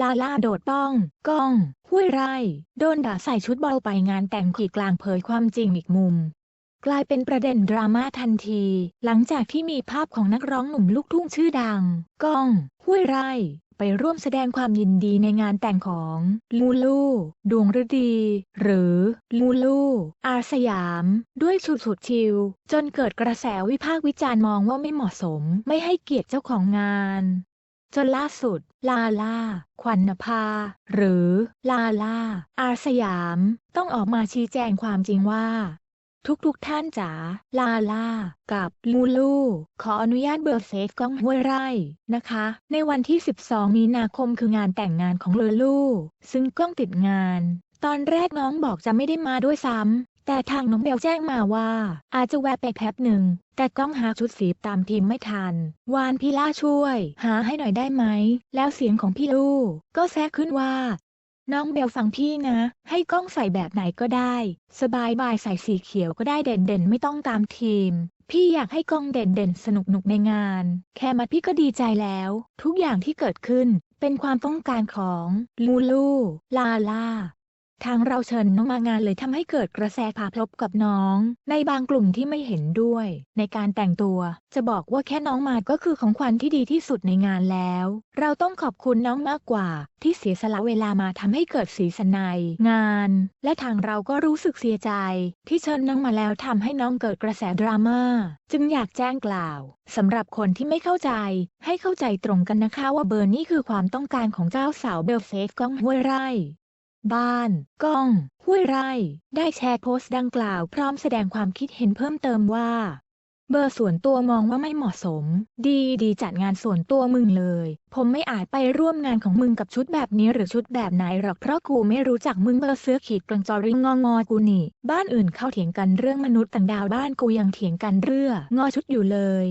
ลาลาโดดป้อง ก้อง ห้วยไร่ โดนด่าใส่ชุดบอลไปงานแต่งขีดกลางเผยความจริงอีกมุม กลายเป็นประเด็นดราม่าทันที หลังจากที่มีภาพของนักร้องหนุ่มลูกทุ่งชื่อดัง ก้อง ห้วยไร่ ไปร่วมแสดงความยินดีในงานแต่งของลูลูดวงฤดี หรือลูลูอาสยาม ด้วยชุดสุดชิลจนเกิดกระแสวิพากษ์วิจารณ์มองว่าไม่เหมาะสม ไม่ให้เกียรติเจ้าของงาน จนล่าสุด ลาล่า ขวัญนภา หรือลาล่า อาสยาม ต้องออกมาชี้แจงความจริงว่าทุกๆทท่านจ๋าลาล่ากับลูลู ขออนุญาตเบิร์เซฟกล้องห้วยไร่นะคะ ในวันที่ 12 มีนาคมคืองานแต่งงานของลูลู ซึ่งกล้องติดงาน ตอนแรกน้องบอกจะไม่ได้มาด้วยซ้ำ แต่ทางน้องเบลแจ้งมาว่า อาจจะแวะไปแป๊บหนึ่ง แต่กล้องหาชุดสีตามทีมไม่ทัน วานพี่ล่าช่วย หาให้หน่อยได้ไหม แล้วเสียงของพี่ลูก็แทรกขึ้นว่า น้องเบลฟังพี่นะ ให้กล้องใส่แบบไหนก็ได้ สบายบายใส่สีเขียวก็ได้เด่นเด่นๆไม่ต้องตามทีม พี่อยากให้กล้องเด่นเด่นๆสนุกหนุกในงาน แค่มัดพี่ก็ดีใจแล้ว ทุกอย่างที่เกิดขึ้นเป็นความต้องการของ ลูลู ลาลา ทางเราเชิญน้องมางานเลยทำให้เกิดกระแสพาพลบกับน้อง ในบางกลุ่มที่ไม่เห็นด้วย ในการแต่งตัว จะบอกว่าแค่น้องมาก็คือของขวัญที่ดีที่สุดในงานแล้ว เราต้องขอบคุณน้องมากกว่า ที่เสียสละเวลามาทำให้เกิดสีสันในงาน และทางเราก็รู้สึกเสียใจ ที่เชิญน้องมาแล้วทำให้น้องเกิดกระแสดราม่าจึงอยากแจ้งกล่าวสำหรับคนที่ไม่เข้าใจ ให้เข้าใจตรงกันนะคะว่าเบอร์นี่คือความต้องการของเจ้าสาวเบลเซฟก้องห้วยไร่ บ้าน ก้อง ห้วยไร่ ได้แชร์โพสต์ดังกล่าวพร้อมแสดงความคิดเห็นเพิ่มเติมว่า เบอร์ส่วนตัวมองว่าไม่เหมาะสม ดีดีจัดงานส่วนตัวมึงเลย ผมไม่อาจไปร่วมงานของมึงกับชุดแบบนี้หรือชุดแบบไหนหรอกเพราะกูไม่รู้จักมึงเบอร์เสื้อขีดกลางจอริงงองอกูนี่ บ้านอื่นเข้าเถียงกันเรื่องมนุษย์ต่างดาวบ้านกูยังเถียงกันเรื่องงอชุดอยู่เลย